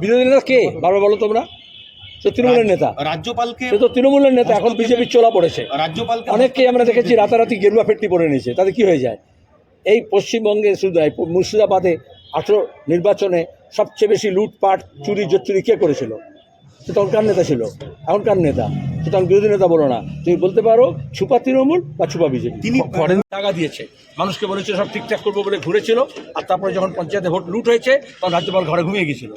বিরোধী নেতা কে? বারবার বলো তোমরা। তৃণমূলের নেতা। রাজ্যপালকে সে তো তৃণমূলের নেতা এখন বিজেপির চলা পড়েছে। রাজ্যপালকে অনেককেই আমরা দেখেছি রাতারাতি গেরুয়া ফেটটি পড়ে নিয়েছে। তাতে কি হয়ে যায়? এই পশ্চিমবঙ্গে শুধু মুর্শিদাবাদে আঠেরো নির্বাচনে সবচেয়ে বেশি লুটপাট চুরি জোচুরি কে করেছিল? সে তখন কার নেতা ছিল? এখনকার নেতা? সে তখন বিরোধী নেতা বলো না। তুমি বলতে পারো ছুপা তৃণমূল বা ছুপা বিজেপি। তিনি ফরেন টাকা দিয়েছে। মানুষকে বলেছে সব ঠিকঠাক করব বলে ঘুরেছিল আর তারপরে যখন পঞ্চায়েতে ভোট লুট হয়েছে তখন রাজ্যপাল ঘরে ঘুমিয়ে গেছিল।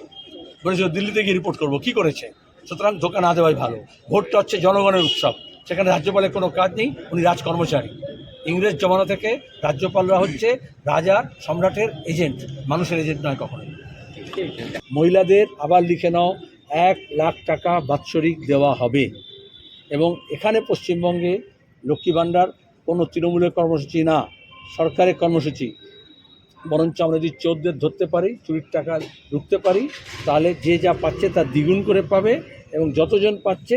বলেছিল দিল্লিতে গিয়ে রিপোর্ট করব। কি করেছে? সুতরাং ধোকা না দেওয়াই ভালো। ভোটটা হচ্ছে জনগণের উৎসব। সেখানে রাজ্যপালের কোনো কাজ নেই উনি রাজকর্মচারী। ইংরেজ জমানা থেকে রাজ্যপালরা হচ্ছে রাজা সম্রাটের এজেন্ট। মানুষের এজেন্ট নয় কখনোই। মহিলাদের আবার লিখে নাও এক লাখ টাকা বাৎসরিক দেওয়া হবে। এবং এখানে পশ্চিমবঙ্গে লক্ষ্মী ভাণ্ডার কোনো তৃণমূলের কর্মসূচি না সরকারের কর্মসূচি। বরঞ্চ আমরা যদি চোরদের ধরতে পারি চুরির টাকা ঢুকতে পারি তাহলে যে যা পাচ্ছে তা দ্বিগুণ করে পাবে এবং যতজন পাচ্ছে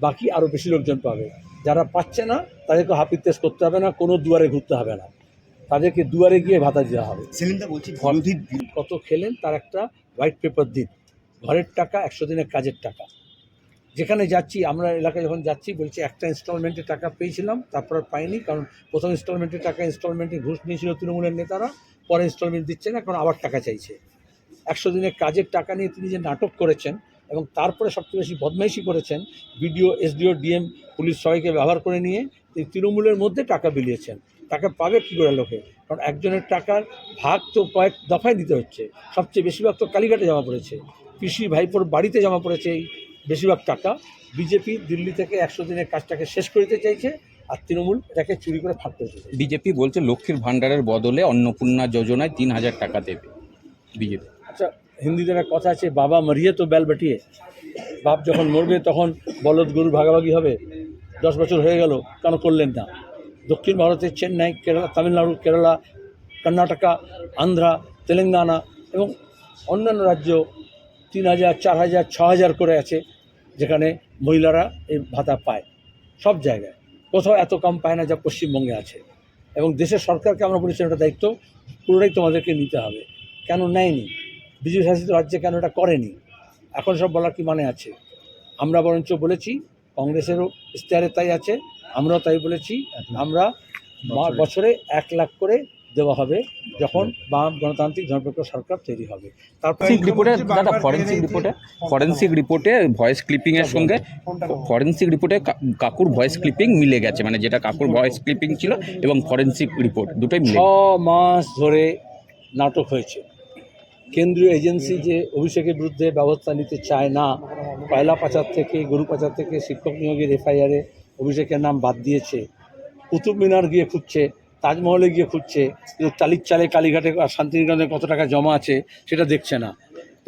বাকি আরও বেশি লোকজন পাবে। যারা পাচ্ছে না তাদেরকে হাপির তেজ করতে হবে না কোনো দুয়ারে ঘুরতে হবে না। তাদেরকে দুয়ারে গিয়ে ভাতা দেওয়া হবে। সেলিমদা বলছি কত খেলেন তার একটা হোয়াইট পেপার দিন। ঘরের টাকা, একশো দিনের কাজের টাকা। যেখানে যাচ্ছি, আমরা এলাকায় যখন যাচ্ছি, বলছি একটা ইনস্টলমেন্টের টাকা পেয়েছিলাম, তারপর পাইনি, কারণ প্রথম ইনস্টলমেন্টের টাকা ইনস্টলমেন্টে ঘুষ নিয়েছিল তৃণমূলের নেতারা, পরে ইনস্টলমেন্ট দিচ্ছে না, এখন আবার টাকা চাইছে। একশো দিনের কাজের টাকা নিয়ে তিনি যে নাটক করেছেন এবং তারপরে সবচেয়ে বেশি বদমাইশি করেছেন, বিডিও, এসডিও, ডিএম, পুলিশ সবাইকে ব্যবহার করে নিয়ে তিনি তৃণমূলের মধ্যে টাকা বিলিয়েছেন। টাকা পাবে কী করে লোকে? কারণ একজনের টাকার ভাগ তো কয়েক দফায় দিতে হচ্ছে। সবচেয়ে বেশিরভাগ তো কালীঘাটে জমা পড়েছে। পিসি ভাইপোর বাড়িতে জমা পড়েছে এই বেশিরভাগ টাকা। বিজেপি দিল্লি থেকে একশো দিনের কাজটাকে শেষ করতে চাইছে আর তৃণমূল এটাকে চুরি করে ফাঁক করতে চাইছে। বিজেপি বলছে লক্ষ্মীর ভাণ্ডারের বদলে অন্নপূর্ণা যোজনায় তিন হাজার টাকা দেবে বিজেপি। আচ্ছা হিন্দিতে একটা কথা আছে বাবা মরিয়ে তো বেল বেটিয়ে। বাপ যখন মরবে তখন বলদ গরু ভাগাভাগি হবে। দশ বছর হয়ে গেল কেন করলেন না? দক্ষিণ ভারতে চেন্নাই কেরালা তামিলনাড়ু কেরালা কর্ণাটকা আন্ধ্রা তেলেঙ্গানা এবং অন্যান্য রাজ্য তিন হাজার চার হাজার ছ হাজার করে আছে যেখানে মহিলারা এই ভাতা পায়। সব জায়গায়। কোথাও এত কম পায় না যা পশ্চিমবঙ্গে আছে। এবং দেশের সরকারকে আমরা বলেছি এটা দায়িত্ব পুরোটাই তোমাদেরকে নিতে হবে। কেন নেয়নি? বিজেপি শাসিত রাজ্যে কেন এটা করেনি? এখন সব বলার কি মানে আছে? আমরা বরঞ্চ বলেছি কংগ্রেসেরও ইশতেহারে তাই আছে আমরাও তাই বলেছি। আমরা বছরে এক লাখ করে দেওয়া হবে যখন বাম গণতান্ত্রিক জনপক্ষ সরকার তৈরি হবে। তারপর ফরেন্সিক রিপোর্টে দাদা ফরেন্সিক রিপোর্টে ফরেন্সিক রিপোর্টে ভয়েস ক্লিপিং এর সঙ্গে ফরেন্সিক রিপোর্টে কাকুর ভয়েস ক্লিপিং মিলে গেছে মানে যেটা কাকুর ভয়েস ক্লিপিং ছিল এবং ফরেন্সিক রিপোর্ট দুটোই ছ মাস ধরে নাটক হয়েছে। কেন্দ্রীয় এজেন্সি যে অভিষেকের বিরুদ্ধে ব্যবস্থা নিতে চায় না কয়লা পাচার থেকে গরু পাচার থেকে শিক্ষক নিয়োগের এফআইআরে অভিষেকের নাম বাদ দিয়েছে কুতুব মিনার গিয়ে খুঁজছে তাজমহলে গিয়ে খুঁজছে কিন্তু টালির চালে কালীঘাটে আর শান্তিনিকেতনে কত টাকা জমা আছে সেটা দেখছে না।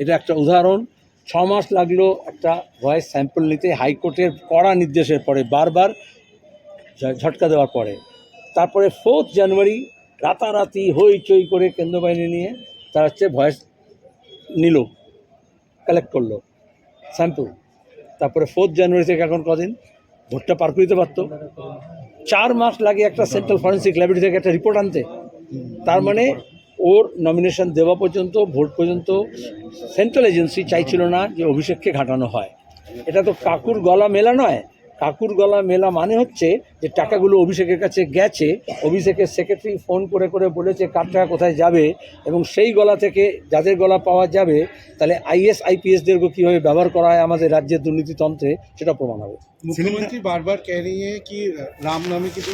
এটা একটা উদাহরণ। ছ মাস লাগল একটা ভয়েস স্যাম্পল নিতে। হাইকোর্টের কড়া নির্দেশের পরে বারবার ঝটকা দেওয়ার পরে। তারপরে ফোর্থ জানুয়ারি রাতারাতি হইচই করে কেন্দ্র বাহিনী নিয়ে তারা হচ্ছে ভয়েস নিল কালেক্ট করল স্যাম্পল তারপরে ফোর্থ জানুয়ারি থেকে এখন কদিন? ভোটটা পার করে দিতে পারতো। চার মাস লাগে একটা সেন্ট্রাল ফরেন্সিক ল্যাবরেটরি থেকে একটা রিপোর্ট আনতে। তার মানে ওর নমিনেশন দেওয়া পর্যন্ত, ভোট পর্যন্ত সেন্ট্রাল এজেন্সি চাইছিল না যে অভিষেককে ঘাটানো হয়। এটা তো কাকুর গলা মেলা নয়। কাকুর গলা মেলা মানে হচ্ছে যে টাকাগুলো অভিষেকের কাছে গেছে, অভিষেকের সেক্রেটারি ফোন করে করে বলেছে কার টাকা কোথায় যাবে এবং সেই গলা থেকে যাদের গলা পাওয়া যাবে, তাহলে আইএস আইপিএসদেরকে কীভাবে ব্যবহার করা হয় আমাদের রাজ্যের দুর্নীতিতন্ত্রে সেটা প্রমাণ হবে। মুখ্যমন্ত্রী বারবার ক্যারিয়ে কি, রাম নামে কিছু